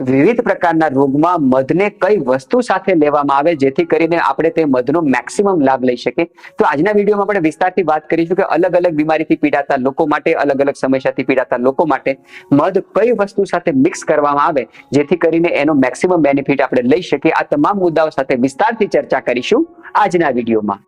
વિવિધ પ્રકારના રોગમાં મધને કઈ વસ્તુ સાથે લેવામાં આવે જેથી કરીને આપણે તે મધનો મેક્સિમમ લાભ લઈ શકીએ. તો આજના વિડીયોમાં આપણે વિસ્તારથી વાત કરીશું કે અલગ અલગ બીમારીથી પીડાતા લોકો માટે, અલગ અલગ સમસ્યાથી પીડાતા લોકો માટે મધ કઈ વસ્તુ સાથે મિક્સ કરવામાં આવે જેથી કરીને એનો મેક્સિમમ બેનિફિટ આપણે લઈ શકીએ. આ તમામ મુદ્દાઓ સાથે વિસ્તારથી ચર્ચા કરીશું આજના વિડીયોમાં.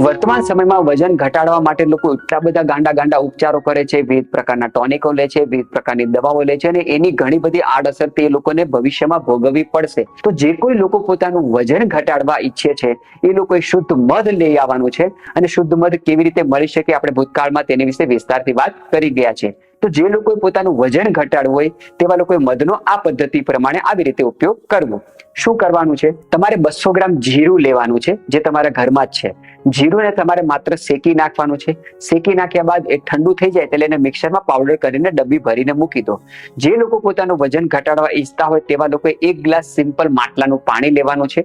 વર્તમાન સમયમાં વજન ઘટાડવા માટે લોકો એટલા બધા ગાંડા ગાંડા ઉપચારો કરે છે, વિવિધ પ્રકારના ટોનિકો લે છે, વિવિધ પ્રકારની દવાઓ લે છે અને એની ઘણી બધી આડઅસર તે લોકોને ભવિષ્યમાં ભોગવવી પડશે. તો જે કોઈ લોકો પોતાનું વજન ઘટાડવા ઈચ્છે છે, એ લોકોએ શુદ્ધ મધ લઈ આવવાનું છે અને શુદ્ધ મધ કેવી રીતે મળી શકે, આપણે ભૂતકાળમાં તેની વિશે વિસ્તારથી વાત કરી ગયા છે. તો જે લોકોએ પોતાનું વજન ઘટાડવું હોય, તેવા લોકોએ મધનો આ પદ્ધતિ પ્રમાણે આવી રીતે ઉપયોગ કરવો. શું કરવાનું છે? તમારે બસો ગ્રામ જીરું લેવાનું છે, જે તમારા ઘરમાં જ છે. જીરુંને તમારે માત્ર શેકી નાખવાનું છે. શેકી નાખ્યા બાદ એ ઠંડુ થઈ જાય એટલે એને મિક્સરમાં પાવડર કરીને ડબ્બી ભરીને મૂકી દો. જે લોકો પોતાનું વજન ઘટાડવા ઈચ્છતા હોય, તેવા લોકોએ એક ગ્લાસ સિમ્પલ માટલાનું પાણી લેવાનું છે.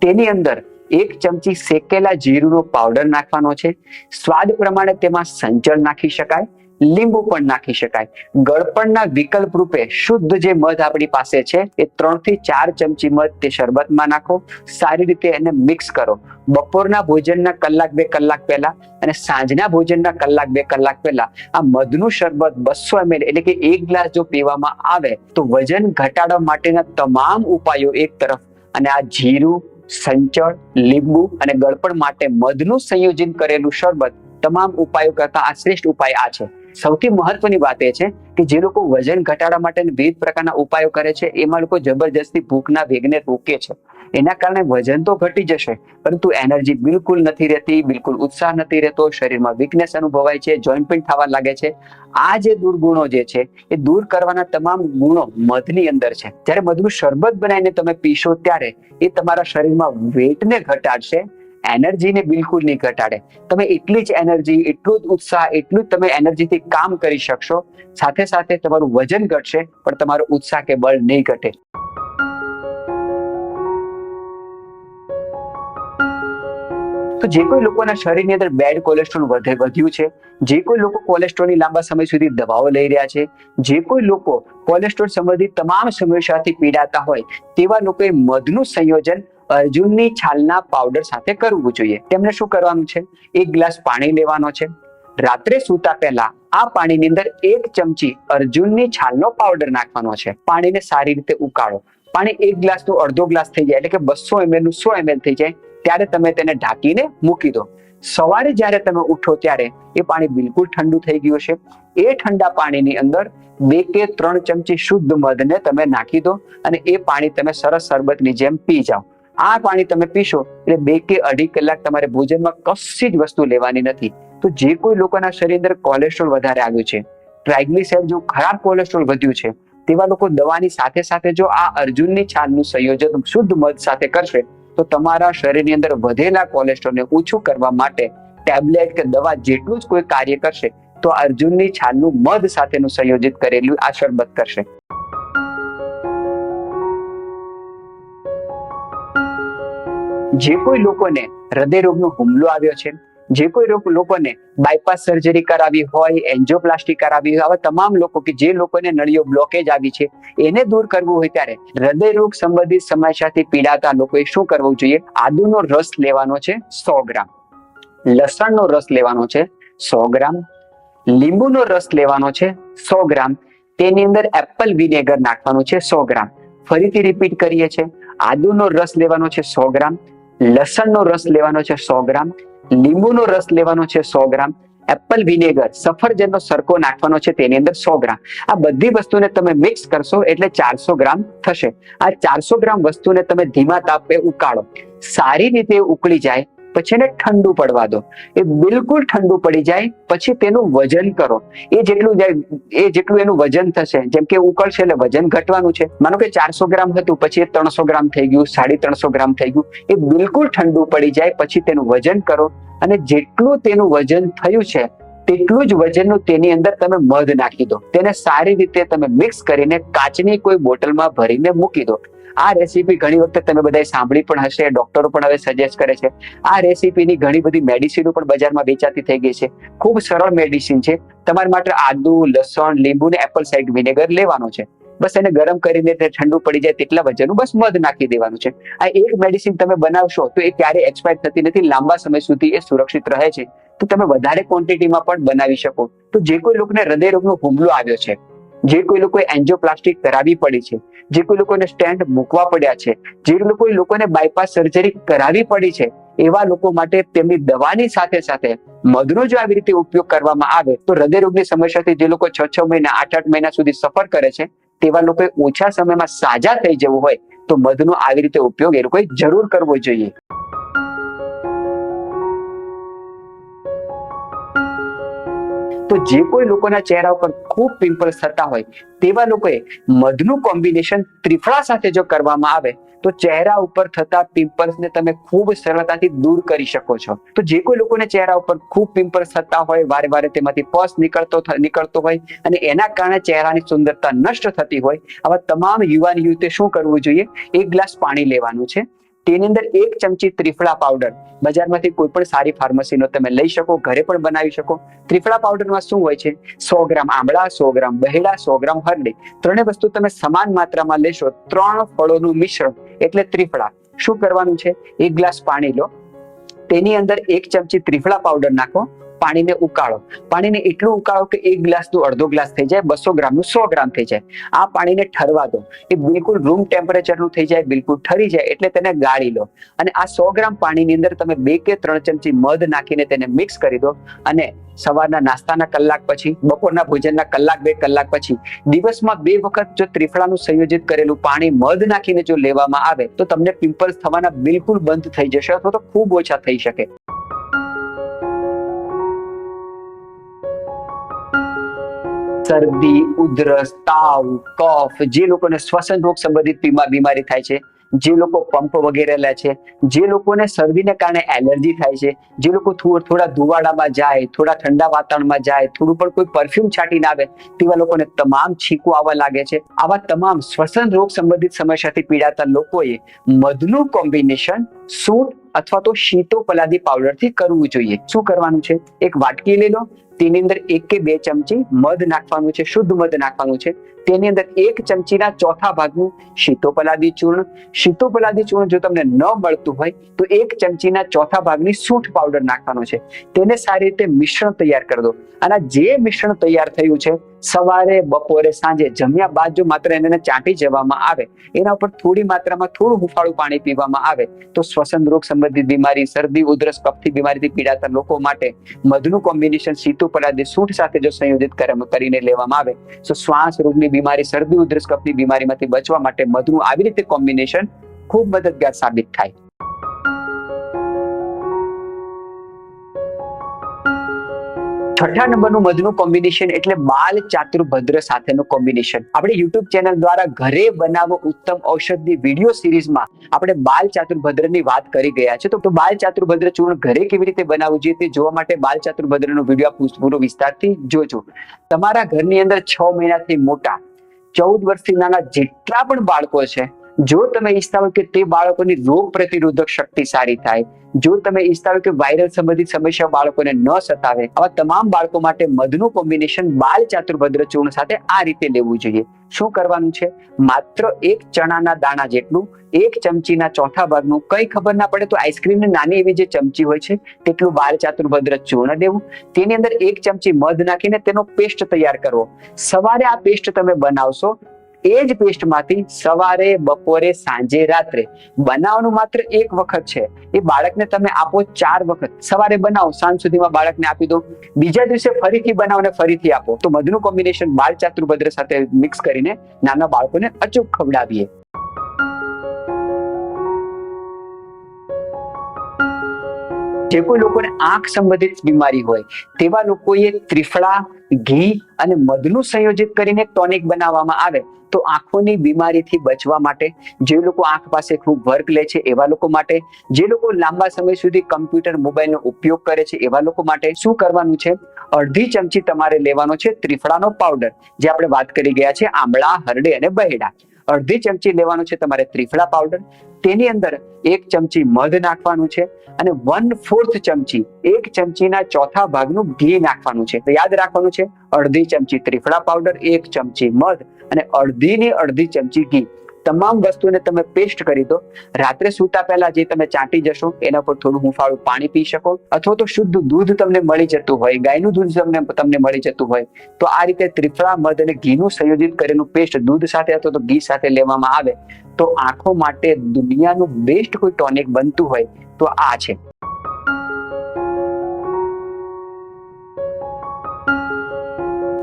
તેની અંદર એક ચમચી શેકેલા જીરુંનો પાવડર નાખવાનો છે. સ્વાદ પ્રમાણે તેમાં સંચળ નાખી શકાય. લીંબુ પણ નાખી શકાય. ગળપણના વિકલ્પ રૂપે શુદ્ધ જે મધ આપણી પાસે છે, એ ત્રણથી ચાર ચમચી મધ તે શરબતમાં નાખો. સારી રીતે એને મિક્સ કરો. બપોરના ભોજનના કલાક બે કલાક પહેલા અને સાંજના ભોજનના કલાક બે કલાક પહેલા આ મધનું શરબત બસો એમએલ એટલે કે એક ગ્લાસ જો પીવામાં આવે, તો વજન ઘટાડવા માટેના તમામ ઉપાયો એક તરફ. અને આ જીરું, સંચળ, લીંબુ અને ગળપણ માટે મધનું સંયોજન કરેલું શરબત તમામ ઉપાયો કરતા આ શ્રેષ્ઠ ઉપાય આ છે. સૌથી મહત્વની વાત એ છે કે જે લોકો વજન ઘટાડવા માટે વિવિધ પ્રકારના ઉપાયો કરે છે, એમાં લોકો જબરજસ્તી ભૂખના વેગને રોકે છે. એના કારણે વજન તો ઘટી જશે, પરંતુ એનર્જી બિલકુલ નથી રહેતી, બિલકુલ ઉત્સાહ નથી રહેતો, શરીરમાં વીકનેસ અનુભવાય છે જોઈન્ટ પેઇન થવા લાગે છે. આ જે દુર્ગુણો જે છે, એ દૂર કરવાના તમામ ગુણો મધની અંદર છે. જ્યારે મધનું શરબત બનાવીને તમે પીશો ત્યારે એ તમારા શરીરમાં વેટને ઘટાડશે એનર્જીને બિલકુલ નહીં ઘટાડે. તમે એટલી જ એનર્જી એટલું જ ઉત્સાહ, એટલું જ તમે એનર્જીથી કામ કરી શકશો. સાથે સાથે તમારું વજન ઘટશે, પણ તમારો ઉત્સાહ કે બળ નહીં ઘટે. તો જે કોઈ લોકોના શરીરની અંદર બેડ કોલેસ્ટ્રોલ વધે, વધ્યું છે, જે કોઈ લોકો કોલેસ્ટ્રોલની લાંબા સમય સુધી દવાઓ લઈ રહ્યા છે, જે કોઈ લોકો કોલેસ્ટ્રોલ સંબંધિત તમામ સમસ્યાથી પીડાતા હોય, તેવા લોકોએ મધનું સંયોજન અર્જુનની છાલના પાવડર સાથે કરવું જોઈએ. તેમને શું કરવાનું છે? એક ગ્લાસ પાણી લેવાનો છે. રાત્રે સૂતા પહેલા આ પાણીની અંદર એક ચમચી અર્જુનની છાલનો પાવડર નાખવાનો છે. પાણીને સારી રીતે ઉકાળો. પાણી એક ગ્લાસનું અડધો ગ્લાસ થઈ જાય, એટલે કે બસો એમએલનું સો એમએલ થઈ જાય, ત્યારે તમે તેને ઢાંકીને મૂકી દો. સવારે જ્યારે તમે ઉઠો ત્યારે એ પાણી બિલકુલ ઠંડુ થઈ ગયું છે એ ઠંડા પાણીની અંદર બે કે ત્રણ ચમચી શુદ્ધ મધને તમે નાખી દો અને એ પાણી તમે સરસ શરબતની જેમ પી જાઓ. આ પાણી તમે પીશો એટલે બે કે અઢી કલાક તમારે ભોજનમાં કશી જ વસ્તુ લેવાની નથી. તો જે કોઈ લોકોના શરીર અંદર કોલેસ્ટ્રોલ વધારે આવ્યું છે ટ્રાઇગ્લિસરાઇડ જો ખરાબ કોલેસ્ટ્રોલ વધ્યું છે, તેવા લોકો દવાની સાથે સાથે જો આ અર્જુનની છાલનું સંયોજન શુદ્ધ મધ સાથે કરશે, તો તમારા શરીરની અંદર વધેલા કોલેસ્ટ્રોલને ઓછું કરવા માટે ટેબ્લેટ કે દવા જેટલું જ કોઈ કાર્ય કરશે, તો અર્જુનની છાલનું મધ સાથેનું સંયોજિત કરેલું આ શરબત કરશે. જે કોઈ લોકોને હૃદય રોગનો હુમલો આવ્યો છે, જે કોઈ રોગ લોકોને બાયપાસ સર્જરી કરાવી હોય એન્જોપ્લાસ્ટી કરાવી હોય, આવા તમામ લોકો કે જે લોકોને નળીઓ બ્લોકેજ આવી છે, એને દૂર કરવું હોય ત્યારે હૃદય રોગ સંબંધિત સમસ્યાથી પીડાતા લોકોએ શું કરવું જોઈએ? આદુનો રસ લેવાનો છે સો ગ્રામ. લસણનો રસ લેવાનો છે સો ગ્રામ. લીંબુનો રસ લેવાનો છે સો ગ્રામ. તેની અંદર એપલ વિનેગર નાખવાનું છે સો ગ્રામ. ફરીથી રિપીટ કરીએ છીએ. આદુનો રસ લેવાનો છે સો ગ્રામ. લસણનો રસ લેવાનો છે સો ગ્રામ, લીંબુનો રસ લેવાનો છે સો ગ્રામ, એપલ વિનેગર, સફરજનનો સરકો નાખવાનો છે તેની અંદર સો ગ્રામ. આ બધી વસ્તુને તમે મિક્સ કરશો એટલે ચારસો ગ્રામ થશે. આ ચારસો ગ્રામ વસ્તુને તમે ધીમા તાપે ઉકાળો. સારી રીતે ઉકળી જાય પછી એને ઠંડુ પડવા દો. એ બિલકુલ ઠંડુ પડી જાય, પછી તેનું વજન કરો. એ જેટલું એ જેટલું એનું વજન થશે. જેમ કે ઉકળશે એટલે વજન ઘટવાનું છે. માનો કે ચારસો ગ્રામ હતું, પછી એ ત્રણસો ગ્રામ થઈ ગયું, સાડી ત્રણસો ગ્રામ થઈ ગયું. એ બિલકુલ ઠંડુ પડી જાય, પછી તેનું વજન કરો. અને જેટલું તેનું વજન થયું છે, તેટલું જ વજનનું તેની અંદર તમે મધ નાખી દો. તેને સારી રીતે તમે મિક્સ કરીને કાચની કોઈ બોટલમાં ભરીને મૂકી દો. આ રેસીપી ઘણી વખત તમે બધાએ સાંભળી પણ હશે ડોક્ટરો પણ હવે સજેસ્ટ કરે છે. આ રેસીપીની ઘણી બધી મેડિસિનો પણ બજારમાં વેચાતી થઈ ગઈ છે. ખૂબ સરળ મેડિસિન છે. તમારે માટે આદુ, લસણ, લીંબુ ને એપલ સાઇડ વિનેગર લેવાનો છે. બસ એને ગરમ કરીને તે ઠંડુ પડી જાય તેટલા વજનનું બસ મધ નાખી દેવાનું છે. આ એક મેડિસિન તમે બનાવશો તો એ ક્યારે એક્સપાયર થતી નથી. લાંબા સમય સુધી એ સુરક્ષિત રહે છે. તો તમે વધારે ક્વોન્ટિટીમાં પણ બનાવી શકો. તો જે કોઈ લોકોને હૃદય રોગનો હુમલો આવ્યો છે જે કોઈ લોકોએ એન્જિયોપ્લાસ્ટિક કરાવી પડી છે, જે કોઈ લોકોને સ્ટેન્ડ મૂકવા પડ્યા છે, જે લોકો લોકોને બાયપાસ સર્જરી કરાવી પડી છે, એવા લોકો માટે તેમની દવાની સાથે સાથે મધનો જો આવી રીતે ઉપયોગ કરવામાં આવે, તો હૃદયરોગની સમસ્યાથી જે લોકો છ છ મહિના આઠ આઠ મહિના સુધી સફર કરે છે, તેવા લોકોએ ઓછા સમયમાં સાજા થઈ જવું હોય, તો મધનો આવી રીતે ઉપયોગ એ લોકોએ જરૂર કરવો જોઈએ. જે કોઈ લોકોના ચહેરા ઉપર ખૂબ પિમ્પલ્સ થતા હોય, તેવા લોકોએ મધનું કોમ્બિનેશન ત્રિફળા સાથે જો કરવામાં આવે, તો ચહેરા ઉપર થતા પિમ્પલ્સ ને તમે ખૂબ સરળતાથી દૂર કરી શકો છો. તો જે કોઈ લોકોને ચહેરા ઉપર ખૂબ પિમ્પલ્સ થતા હોય, વારે વારે તેમાંથી પસ નીકળતો નીકળતો હોય અને એના કારણે ચહેરાની સુંદરતા નષ્ટ થતી હોય, આવા તમામ યુવાન યુવતી શું કરવું જોઈએ? એક ગ્લાસ પાણી લેવાનું છે. તેની અંદર એક ચમચી ત્રિફળા પાવડર બજારમાંથી કોઈ પણ સારી ફાર્મસીનો તમે લઈ શકો, ઘરે પણ બનાવી શકો. ત્રિફળા પાવડરમાં શું હોય છે? સો ગ્રામ આંબળા સો ગ્રામ બહેડા સો ગ્રામ હરડી ત્રણેય વસ્તુ તમે સમાન માત્રામાં લેશો, ત્રણ ફળોનું મિશ્રણ એટલે ત્રિફળા. શું કરવાનું છે? એક ગ્લાસ પાણી લો. તેની અંદર એક ચમચી ત્રિફળા પાવડર નાખો. પાણીને ઉકાળો. પાણીને એટલું ઉકાળો કે એક ગ્લાસનું અડધો ગ્લાસ થઈ જાય, બસો ગ્રામનું સો ગ્રામ થઈ જાય. આ પાણીને ઠરવા દો. એ બિલકુલ રૂમ ટેમ્પરેચરનું થઈ જાય, બિલકુલ ઠરી જાય એટલે તેને ગાળી લો. અને આ સો ગ્રામ પાણીની અંદર તમે બે કે ત્રણ ચમચી મધ નાખીને તેને મિક્સ કરી દો. અને સવારના નાસ્તાના કલાક પછી, બપોરના ભોજનના કલાક, બે કલાક પછી, દિવસમાં બે વખત જો ત્રિફળાનું સંયોજિત કરેલું પાણી મધ નાખીને જો લેવામાં આવે, તો તમને પિમ્પલ્સ થવાના બિલકુલ બંધ થઈ જશે અથવા તો ખૂબ ઓછા થઈ શકે. શરદી, ઉધરસ, તાવ, કફ, જે લોકોને શ્વસન રોગ સંબંધિત બીમારી થાય છે, જે લોકો પંપ વગેરે લે છે, જે લોકોને શરદીને કારણે એલર્જી થાય છે, જે લોકો થોડા ધુવાડામાં જાય, થોડા ઠંડા વાતાવરણમાં જાય, થોડું પણ કોઈ પરફ્યુમ છાંટીને આવે, તેવા લોકોને તમામ છીકો આવવા લાગે છે. આવા તમામ શ્વસન રોગ સંબંધિત સમસ્યાથી પીડાતા લોકોએ મધનું કોમ્બિનેશન સૂંઠ અથવા તો શીતો પલાદી પાવડરથી કરવું જોઈએ. શું કરવાનું છે? એક વાટકી લઈ લો. તેની અંદર એક કે બે ચમચી મધ નાખવાનું છે, શુદ્ધ મધ નાખવાનું છે. તેની અંદર એક ચમચીના ચોથા ભાગનું શીતોપલાદી ચૂર્ણ. શીતોપલાદી ચૂર્ણ જો તમને ન મળતું હોય, તો એક ચમચીના ચોથા ભાગની સૂંઠ પાવડર નાખવાનો છે. તેને સારી રીતે મિશ્રણ તૈયાર કરી દો. અને જે મિશ્રણ તૈયાર થયું છે સવારે, બપોરે, સાંજે જમ્યા બાદ જો માત્ર એને ચાટી જવામાં આવે, એના ઉપર થોડી માત્રામાં થોડું હુંફાળું પાણી પીવામાં આવે, તો શ્વસન રોગ સંબંધિત બીમારી, શરદી, ઉધરસ, કફથી બીમારીથી પીડાતા લોકો માટે મધનું કોમ્બિનેશન સીતુ સીતુપલાદી સૂંઠ સાથે જો સંયોજિત કરે- કરીને લેવામાં આવે, તો શ્વાસ રોગની બીમારી, શરદી, ઉધરસ, કફની બીમારીમાંથી બચવા માટે મધનું આવી રીતે કોમ્બિનેશન ખૂબ મદદગાર સાબિત થાય. છઠ્ઠા નંબરનું મધનું કોમ્બિનેશન એટલે બાલ ચાતુર્ભદ્ર સાથેનું કોમ્બિનેશન આપણે યુટ્યુબ ચેનલ દ્વારા ઘરે બનાવો ઉત્તમ ઔષધની વીડિયો સિરીઝમાં આપણે બાલ ચાતુર્ભદ્રની વાત કરી ગયા છે. તો બાલ ચાતુર્ભદ્ર ચૂર્ણ ઘરે કેવી રીતે બનાવવું? જોઈએ તે જોવા માટે બાલ ચાતુર્ભદ્રનો વીડિયો પૂરો વિસ્તારથી જોજો. તમારા ઘરની અંદર છ મહિનાથી મોટા, ચૌદ વર્ષથી નાના જેટલા પણ બાળકો છે જો તમે ઈચ્છતા હોય કે તે બાળકોની રોગ પ્રતિરોધક શક્તિ સારી થાય, જો તમે ઈચ્છતા હોય કે વાયરલ સંબંધિત સમસ્યા બાળકોને ન સતાવે, આવા તમામ બાળકો માટે મધનું કોમ્બિનેશન બાલ ચાતુર્ભદ્ર ચૂર્ણ સાથે આ રીતે લેવું જોઈએ. શું કરવાનું છે? માત્ર એક ચણાના દાણા જેટલું, એક ચમચીના ચોથા ભાગનું, કઈ ખબર ના પડે તો આઈસ્ક્રીમની નાની એવી જે ચમચી હોય છે, તેટલું બાલ ચાતુર્ભદ્ર ચૂર્ણ લેવું, તેની અંદર એક ચમચી મધ નાખીને તેનો પેસ્ટ તૈયાર કરવો. સવારે આ પેસ્ટ તમે બનાવશો એ જ પેસ્ટમાંથી સવારે, બપોરે, સાંજે, રાત્રે બનાવવાનું માત્ર એક વખત છે. એ બાળકને તમે આપો ચાર વખત. સવારે બનાવો, સાંજ સુધીમાં બાળકને આપી દો. બીજા દિવસે ફરીથી બનાવો ને ફરીથી આપો. તો મધનું કોમ્બિનેશન બાળ ચાતુર્ભદ્ર સાથે મિક્સ કરીને નાના બાળકોને અચૂક ખવડાવીએ. જે કોઈ લોકોને આંખ સંબંધિત બીમારી હોય, તેવા લોકોએ ત્રિફળા, ઘી અને મધનું સંયોજિત કરીને ટોનિક બનાવવામાં આવે, તો આંખોની બીમારીથી બચવા માટે, જે લોકો આંખ પાસે ખૂબ વર્ક લે છે એવા લોકો માટે, જે લોકો લાંબા સમય સુધી કમ્પ્યુટર, મોબાઈલનો ઉપયોગ કરે છે એવા લોકો માટે શું કરવાનું છે? અડધી ચમચી તમારે લેવાનો છે ત્રિફળાનો પાવડર, જે આપણે વાત કરી ગયા છે, આંબળા, હરડે અને બહેડા. અડધી ચમચી લેવાનું છે તમારે ત્રિફળા પાવડર તેની અંદર એક ચમચી મધ નાખવાનું છે અને વન ફોર્થ ચમચી, એક ચમચીના ચોથા ભાગનું ઘી નાખવાનું છે. તો યાદ રાખવાનું છે, અડધી ચમચી ત્રિફળા પાવડર એક ચમચી મધ અને અડધીની અડધી ચમચી ઘી. તમામ વસ્તુને તમે પેસ્ટ કરી દો. રાત્રે સૂતા પહેલા જે તમે ચાટી જશો, એના પર થોડું હુંફાળું પાણી પી શકો. અથવા તો શુદ્ધ દૂધ તમને મળી જતું હોય, ગાયનું દૂધ તમને તમને મળી જતું હોય, તો આ રીતે ત્રિફળા, મધ અને ઘીનું સંયોજિત કરેલું પેસ્ટ દૂધ સાથે અથવા તો ઘી સાથે લેવામાં આવે. તો આંખો માટે દુનિયાનું બેસ્ટ કોઈ ટોનિક બનતું હોય, તો આ છે.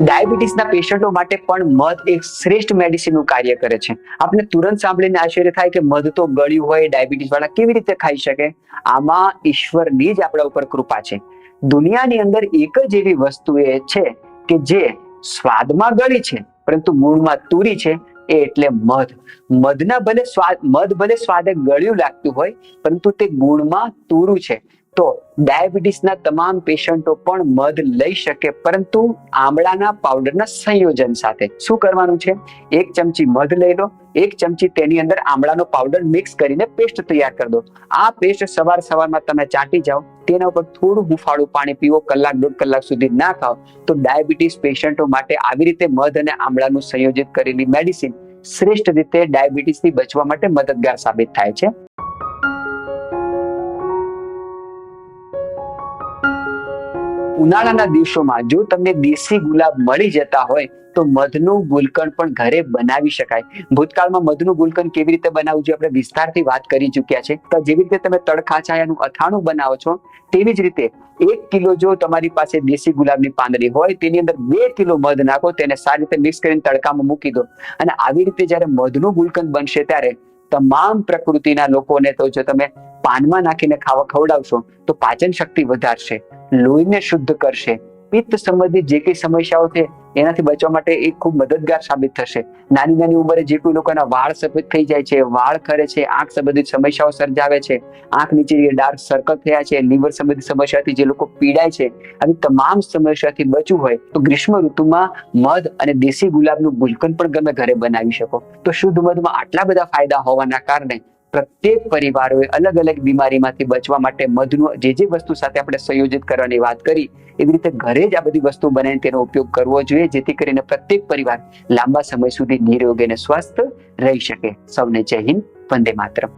ડાયાબિટીસના પેશન્ટો માટે પણ મધ એક શ્રેષ્ઠ મેડિસિનનું કાર્ય કરે છે. આપણે તુરંત સાંભળીને આશ્ચર્ય થાય કે મધ તો ગળ્યું હોય ડાયાબિટીસ વાળા કેવી રીતે ખાઈ શકે? આમાં ઈશ્વરની જ આપણા ઉપર કૃપા છે. દુનિયાની અંદર એક જ એવી વસ્તુ એ છે કે જે સ્વાદમાં ગળી છે, પરંતુ મૂળમાં તુરી છે, એ એટલે મધ. મધના ભલે સ્વાદ, મધ ભલે સ્વાદે ગળ્યું લાગતું હોય, પરંતુ તે ગુણમાં તુરું છે. તો ડાયાબિટીસના તમામ પેશન્ટો પણ મધ લઈ શકે, પરંતુ આમળાના પાવડરના સંયોજન સાથે. શું કરવાનું છે? એક ચમચી મધ લઈ લો, એક ચમચી તેની અંદર આમળાનો પાવડર મિક્સ કરીને પેસ્ટ તૈયાર કરી દો. આ પેસ્ટ સવાર સવારમાં તમે ચાટી જાઓ, તેના ઉપર થોડું હુંફાળું પાણી પીવો, કલાક દોઢ કલાક સુધી ના ખાઓ, તો ડાયાબિટીસ પેશન્ટો માટે આવી રીતે મધ અને આમળાનું સંયોજિત કરેલી મેડિસિન શ્રેષ્ઠ રીતે ડાયાબિટીસથી બચવા માટે મદદગાર સાબિત થાય છે. ઉનાળાના દિવસોમાં જો તમને દેશી ગુલાબ મળી જતા હોય, તો મધનું ગુલકંદ પણ ઘરે બનાવી શકાય. ભૂતકાળમાં મધનું ગુલકંદ કેવી રીતે બનાવવું જોઈએ આપણે વિસ્તારથી વાત કરી ચૂક્યા છે. તો જેવી રીતે તમે તડકા છાયાનું અથાણું બનાવો છો, તેવી જ રીતે એક કિલો જો તમારી પાસે દેશી ગુલાબની પાંદડી હોય, તેની અંદર બે કિલો મધ નાખો, તેને સારી રીતે મિક્સ કરીને તડકામાં મૂકી દો. અને આવી રીતે જ્યારે મધનું ગુલકંદ બનશે ત્યારે તમામ પ્રકૃતિના લોકોને તો જો તમે પાનમાં નાખીને ખાવા ખવડાવશો, તો પાચન શક્તિ વધારશે. લોહીને શુદ્ધ કરશે. પિત્ત સંબંધિત જે કઈ સમસ્યાઓ છે, એનાથી બચવા માટે એ ખૂબ મદદગાર સાબિત થશે. નાની નાની ઉંમરે જે કોઈ લોકોના વાળ સફેદ થઈ જાય છે, વાળ ખરે છે, આંખ સંબંધિત સમસ્યાઓ સર્જાવે છે, આંખ નીચે જે ડાર્ક સર્કલ થયા છે, લીવર સંબંધિત સમસ્યાથી જે લોકો પીડાય છે આવી તમામ સમસ્યાથી બચવું હોય, તો ગ્રીષ્મ ઋતુમાં મધ અને દેશી ગુલાબનું ગુલકંદ પણ તમે ઘરે બનાવી શકો. તો શુદ્ધ મધમાં આટલા બધા ફાયદા હોવાના કારણે પ્રત્યેક પરિવારોએ અલગ અલગ બીમારીમાંથી બચવા માટે મધનું જે જે વસ્તુ સાથે આપણે સંયોજિત કરવાની વાત કરી, એવી રીતે ઘરે જ આ બધી વસ્તુ બનાવીને તેનો ઉપયોગ કરવો જોઈએ, જેથી કરીને પ્રત્યેક પરિવાર લાંબા સમય સુધી નિરોગી અને સ્વસ્થ રહી શકે. સૌને જય હિન્દ, વંદે માતરમ.